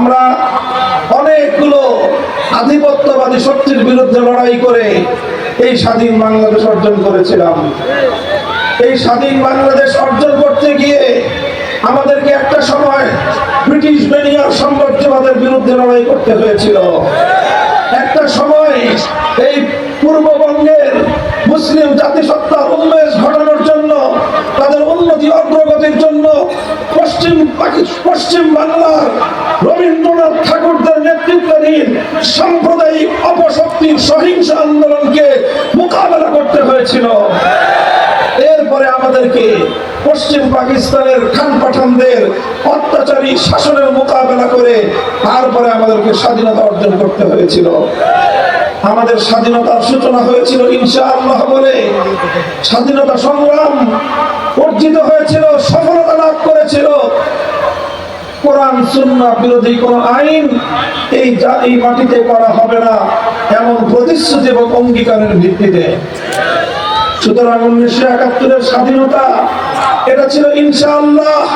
আমরা অনেকগুলো আধিপত্যবাদী শক্তির বিরুদ্ধে লড়াই করে এই স্বাধীন বাংলাদেশ অর্জন করেছিলাম। এই স্বাধীন বাংলাদেশ অর্জন করতে গিয়ে আমাদেরকে একটা সময় ব্রিটিশ বেনিয়ার সাম্রাজ্যবাদের বিরুদ্ধে লড়াই করতে হয়েছিল। একটা সময় এই পূর্ববঙ্গের মুসলিম জাতিসত্তার উন্মেষ ঘটানোর জন্য, তাদের উন্নতি অগ্রগতির জন্য পশ্চিম পশ্চিম বাংলার রবীন্দ্রনাথ ঠাকুরদের নেতৃত্বাধীন সাম্প্রদায়িক অপশক্তির সহিংস আন্দোলনকে মোকাবেলা করতে হয়েছিল। এরপরে আমাদেরকে পশ্চিম পাকিস্তানের খান পাঠানদের অত্যাচারী শাসনের মোকাবেলা করে তারপরে আমাদেরকে স্বাধীনতা অর্জন করতে হয়েছিল। আমাদের স্বাধীনতার সূচনা হয়েছিল ইনশাআল্লাহ বলে। স্বাধীনতা সংগ্রাম অর্জিত হয়েছিল, সফলতা লাভ করেছিল কোরআন সুন্না বিরোধী কোন আইন এই জা- এই মাটিতে করা হবে না, এমন প্রতিশ্রুতি এবং অঙ্গীকারের ভিত্তিতে। সুতরাং উনিশশো একাত্তরের স্বাধীনতা, এটা ছিল ইনশাআল্লাহ,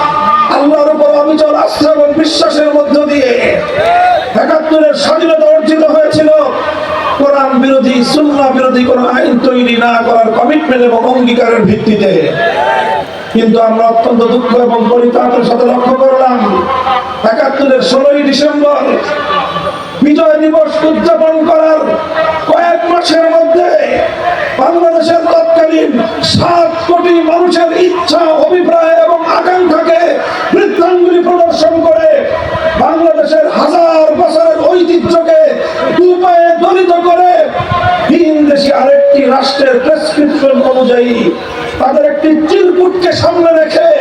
আল্লাহর উপর অবিচল আস্থা এবং বিশ্বাসের মধ্য দিয়ে। একাত্তরের স্বাধীনতা অর্জিত হয়েছিল। কোরআন বিরোধী সুন্না বিরোধী কোন আইন তৈরি না করার কমিটমেন্ট এবং অঙ্গীকারের ভিত্তিতে। কিন্তু আমরা অত্যন্ত দুঃখ এবং পরিতাপের সাথে লক্ষ্য করলাম একাত্তরের ষোলোই ডিসেম্বর বিজয় দিবস উদযাপন করার কয়েক মাসের মধ্যে বাংলাদেশের তৎকালীন সাত কোটি মানুষের ইচ্ছা, অভিপ্রায় এবং আকাঙ্ক্ষাকে বৃদ্ধাঙ্গুলি প্রদর্শন করে বাংলাদেশের হাজার বছরের ঐতিহ্যকে দুপায়ে দলিত করে ভিন দেশি আরেকটি রাষ্ট্রের প্রেসক্রিপশন অনুযায়ী তাদের একটি চিরকুটকে সামনে রেখে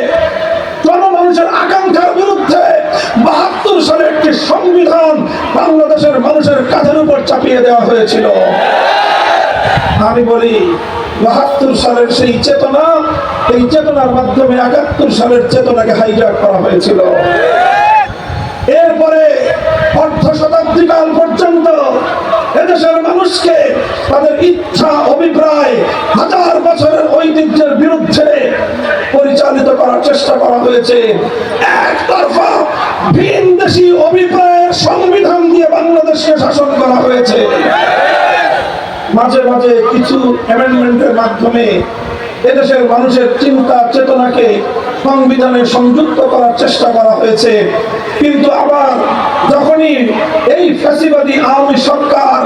সংবিধান বাংলাদেশের মানুষের কাঁধের উপর চাপিয়ে দেওয়া হয়েছিল। আমি বলি, বাহাত্তর সালের সেই চেতনা, এই চেতনার মাধ্যমে একাত্তর সালের চেতনাকে হাইজাক করা হয়েছিল। এরপরে অর্ধ শতাব্দী কাল পর্যন্ত এদেশের মানুষকে তাদের ইচ্ছা, অভিপ্রায় হাজার বছরের ঐতিহ্যের বিরুদ্ধে পরিচালিত করার চেষ্টা করা হয়েছে। একতরফা ভিন দেশি অভিপ্রায়ের সংবিধান দিয়ে বাংলাদেশকে শাসন করা হয়েছে। মাঝে মাঝে কিছু অ্যামেন্ডমেন্টের মাধ্যমে এদেশের মানুষের চিন্তা, চেতনাকে সংবিধানে সংযুক্ত করার চেষ্টা করা হয়েছে। কিন্তু আবার যখনই এই ফ্যাসিবাদী আওয়ামী সরকার